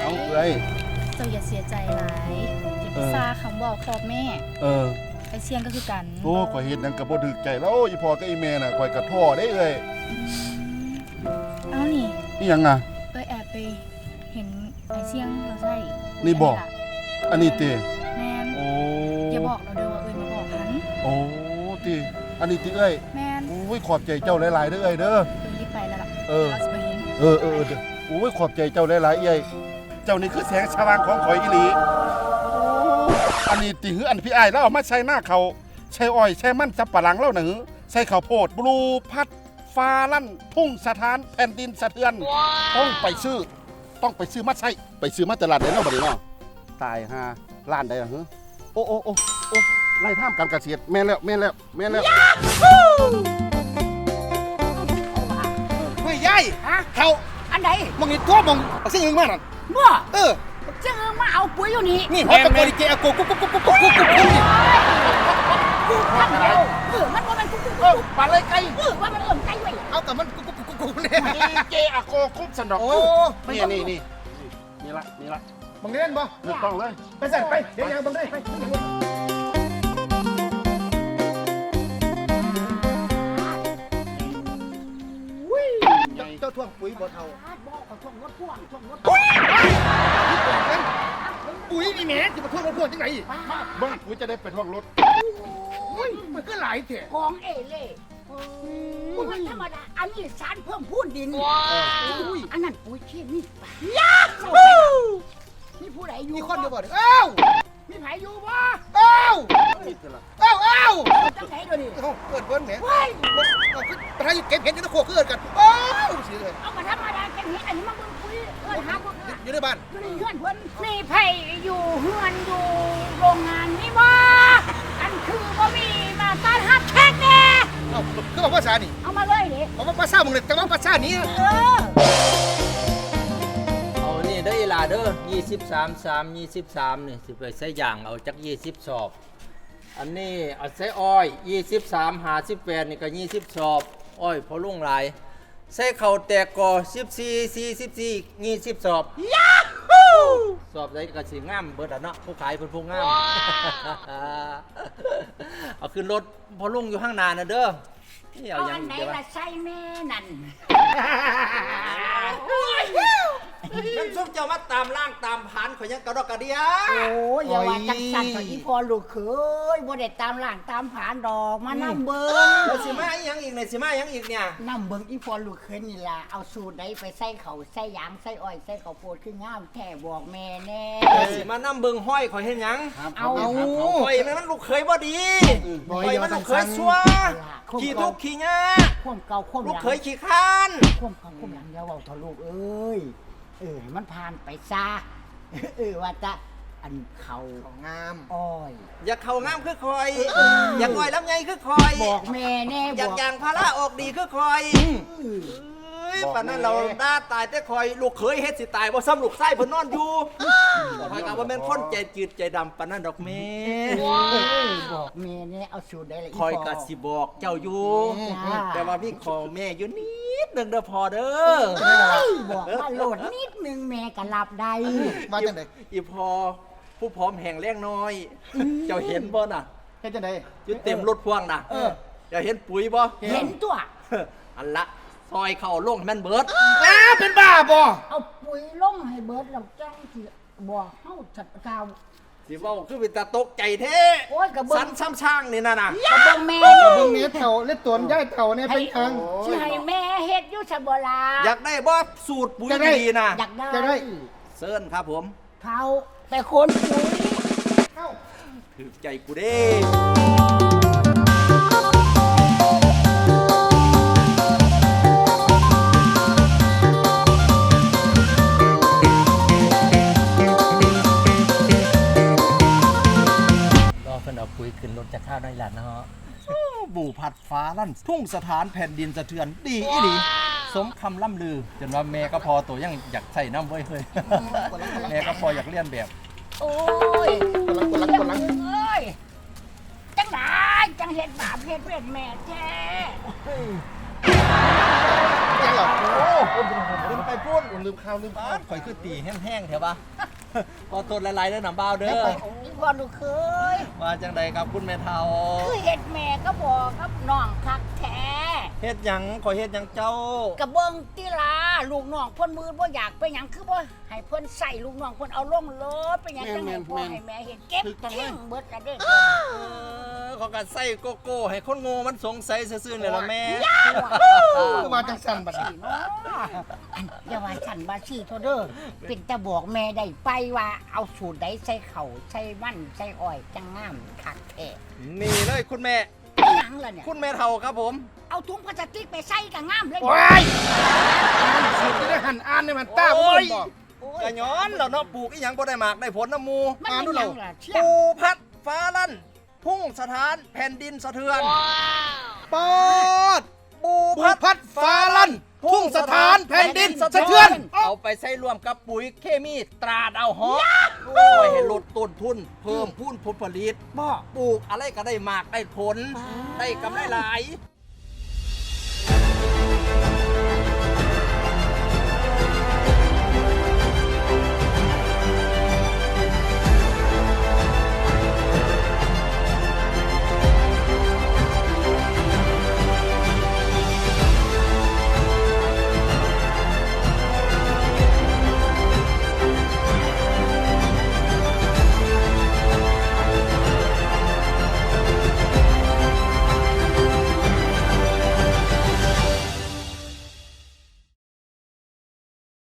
เอาเอ้ยเจ้าอย่าเสียใจหลายอย่าไปซาคำบอกขอบแม่ เออไอเสียงก็คือกัน โอ้ข่อยเฮ็ดหยังก็บ่ถึกใจแล้วอีพ่อกับอีแม่น่ะข่อยก็ท้อได้เอ้ยเอานี่อีหยังอะเอ้ยแอบไปเห็นไอเสียงเราใช่นี่บอก อันนี้ติแมนโอ้อย่าบอกเราเด้อ โอ้ติอันนี้ติเอ้ยแมนโอ้ยขอบใจเจ้าหลายๆเด้อเอ้ยเด้อเอ้ยรีบไปแล้วล่ะเออเราจะไปเห็นเออเออเออเด้อโอ้ยขอบใจเจ้าหลายๆเอ้ยเจ้านี่คือแสงสว่างของข่อยอีหลีโอ้อันนี้ติหืออันพี่อ้ายแล้วเอามาใช้หน้าเขาใช้อ้อยใช้มันสับปะหลังแล้วนะหือใช้ข้าวโพดบลูพัดฟ้าลั่น ทุ่งสถานแผ่นดินสะเทือน ต้องไปซื้อ ต้องไปซื้อมาใช้ไปซื้อมาตลาดได้เนาะบัดนี้เนาะตายฮาล้านได้เหรอฮะโอ้โอ้โอ้โอ้ ไล่ท่ามการเกษตรแม่นแล้วแม่นแล้วแม่นแล้วเฮ้ยยายฮะ เขาอันใดมองนี่ตัวมองสิ่งหนึ่งมากนั่นบ่เออจะมาเอาปุ๋ยอยู่นี่นี่ฮอตตะโกนเกะโกกุ๊กกุ๊กกุ๊กกุ๊กกุ๊กกุ๊กกุ๊กนี่กูทำเดียวเออมันว่ามันกูกูเออปลาเลยไก่เออว่ามันเอิ่มใจไว้เอาแต่มันกุ๊กกุ๊กกุ๊กกุ๊กเนี่ยเจอะโกคุบสันดอกโอ้นี่นี่นี่นี่ละนี่ละมองเล่นบ่ถูกต้องเลยไปสั่นไปเดี๋ยวยังบังได้ไป ยบ่เท่าบอกเขาท่วงรถพ่วงท่วงรถปุ๋ยนี่แหมจะมาท่วงรถพ่วงจังไหนเบิ้งกูจะได้ไปท่วงรถอุ้ยมันก็หลายเถอะของเอเล่ปุ๋ยมันธรรมดาอันนี้สารเพิ่มพูนดินอุ้ยอันนั้นปุ๋ยเคมียามีผู้ใดอยู่มีคนเดียวบ่เอ้ามีไผอยู่บ่เอ้านี่คือละเอ้าเอ้าจังไหนเดี๋ยวนี้เขาเกิดเบิ้ลแหมเว้ยเอาขึ้นประธานเก็บเห็นกันตะโขกเกิดกันเอ้าสิเลยเอามาธรรมดาแค่นี้อันนี้มันเบิ่งปุ๋ยเอิ้นหาบ่อยู่ในบ้านอยู่ในเฮือนเพิ่นมีไผอยู่เฮือนอยู่โรงงานนี่บ่อันคือบ่มีมาต้อนรับแขกแน่เอ้าคือบอกภาษานี่เอามาเลยดิบอกว่าภาษามึงเลยแต่ว่าภาษานี้เออเอานี่เด้ออีหลาเด้อ23 3 23นี่สิไปใส่ย่างเอาจัก20สอบ อันนี้เอาใส่อ้อย23 58นี่ก็20สอบอ้อยพอลุงหลายใส่ข้าวแตกกอ14 44 20สอบยาฮูสอบได้ก็สิงามเบิดอะเนาะผู้ขายเพิ่นผู้งามเอาขึ้นรถพอลุงอยู่ข้างหน้าน่ะเด้อนี่เอาเอาหยัอังนไหนเดี๋ยวล่ะใส่แม่นั่น นั่นซุกเจ้ามาตามล่างตามผานข่อยยังกระดอกกระเดีย โอ้ยอย่าว่าจังสั่นกับอีพอลูกเคยบ่ได้ตามหลังตามผานดอกมานํเบิ่งแล้วสิมาอีหยังอีกเนี่ยสิมาอีหยังอีกเนี่ย นํเบิ่งอีพอลูกเคยนี่ล่ะเอาสูตรใดไปใส่เขาวใส่ยางใส่อ้อยใส่ข้าวโพดคืองามแท้บอกแม่แน่แล้วสิมานํเบิ่งห้อยข่อยเฮ็ดหยังเอา ข่อยมันลูกเคยบ่ดีข่อยมันลูกเคยชั่วขี้ทุกข์ขี้ยากความเก่าความลูหกลังเคยขี้ข้านความเก่าความหลังอย่าเว้าเถอะลูกเอ้ย เออให้มันผ่านไปซะเออว่าจะอันเขาของงาม อ้อย อยากเข้างามคือข่อย อยากง่อยลำไยคือข่อย บอกแม่แน่อยากบอกย่างพาราออกดีคือข่อย เออเอ้ ยป่านนั้นเราด่าตายแต่ข่อยลูกเคยเฮ็ดสิตายบ่ซ้ำลูกไส้เพิ่นนอนอยู่ข่อยก็ว่าแม่นคนใจจืดใจดำปานนั้นดอกแม่เออบอกแม่แน่เอาสูตรใดละคอยกะสิบอกเจ้าอยู่จ้าแต่ว่าพี่ขอแม่อยู่นิดหนึงเด้อพอเด้อเอ้ยบอกว่าโหลดนิดนึงแม่ก็รับได้มาจังไดอีพอผู้พร้อมแห่งแรงน้อย เจ้าเห็นบ่น่ะเฮ็ดจังไดอยู่เต็มรถพ่วงน่ะเออเจ้าเห็นปุ๋ยบ่เห็นตัวอันละ ซอยเข้าลงให้มันเบิด อ้าเป็นบ้าบ่เอาปุ๋ยลงให้เบิดแล้วจังสิบอกเฮาจัดกาว สิเว้าคือเป็นตาตกใจแท้โอ้ยกระเบื้สัองนซ้ำช่างนี่น่ะน่ะกระเบื้องแม่เอาเบิ่งนี้เถ่าเล็ดตวนย่ายเถ่าเนี่ยเป็นยัง สิให้แม่เฮ็ดอยู่ซะบ่ล่ะอยากได้บ่สูตรปุ๋ยอยากได้ ดีๆน่ะอยากได้จะได้เซิร์นครับผม เขาไปคนปุ๋ยถือใจกูเด้ พิ่นเอาปุ๋ยขึ้นรถจากข้าวได้หลานเนาะบูผัดฟ้าลั่น ทุ่งสถานแผ่นดินสะเทือนดีอีดีสมคำล่ำลือ จนว่าแม่ก็พอตัวยังอยากใส่น้ำไว้เฮ้ยแม่ก็พออยากเลียนแบบ โอ้ยกำลังกำลังกำลังเอ้ยดบาปเฮ็ดเวรแม่แท้ยังหรอโอ้ลืมไปพูดลืมข้าวลืมป้าข้าวดข่อยคือตีแห้งๆเถอะปะ พอตดหลายๆเด้อหนำบ่าวเด้ออีพ่อลูกเคยว่าจังใดครับคุณแม่เฒ่าคือเฮ็ดแม่ก็บอกกับน้องคักแท้เฮ็ดหยังขอยเฮ็ดหยังเจ้า กระเบื้องติลาลูกน้องเพิ่นมือบ่อยากไปหยังคือบ่ให้เพิ่นใส่ลูกน้องเพิ่นเอาลงรถไปหยังจังให้พ่อให้แม่เห็นเก็บทิ้งเบิดละเด้อ เออ เขาก็ใส่โกโก้ ให้คนโง่มันสงสัยซื่อๆนี่ล่ะแม่ คือมาจังสั่นบัดนี้ เนาะอันอย่าว่าฉันว่าซี่โทเด้อเป็นตาบอกแม่ได้ไปว่าเอาสูตรใดใส่ข้าวใส่มันใส่อ้อยจังงามคักแท้นี่เลยคุณแม่ไปหยังล่ะเนี่ยคุณแม่เฒ่าครับผม เอาถุงพลาสติกไปใส่ก็งามเลยโอ้ยสุดจะได้หันอ่านในมันตาบ่มันบอก โอ้กะย้อนแล้วเนาะปลูกอีหยังบ่ได้หมากได้ผลน้ำหมูมันเป็นหยังล่ะเชี่ยปูพัดฟ้าลั่น พุ่งสถานแผ่นดินสะเทือนปอดปูปูพัดฟ้าลั่นพุ่งสถานแผ่นดินสะเทือนเอาไปใส่รวมกับปุ๋ยเคมีตราดาวหอมช่วยให้ลดต้นทุน เพิ่มพูนผลผลิตบ่ปลูกอะไรก็ได้หมากได้ผล ได้กำไรหลาย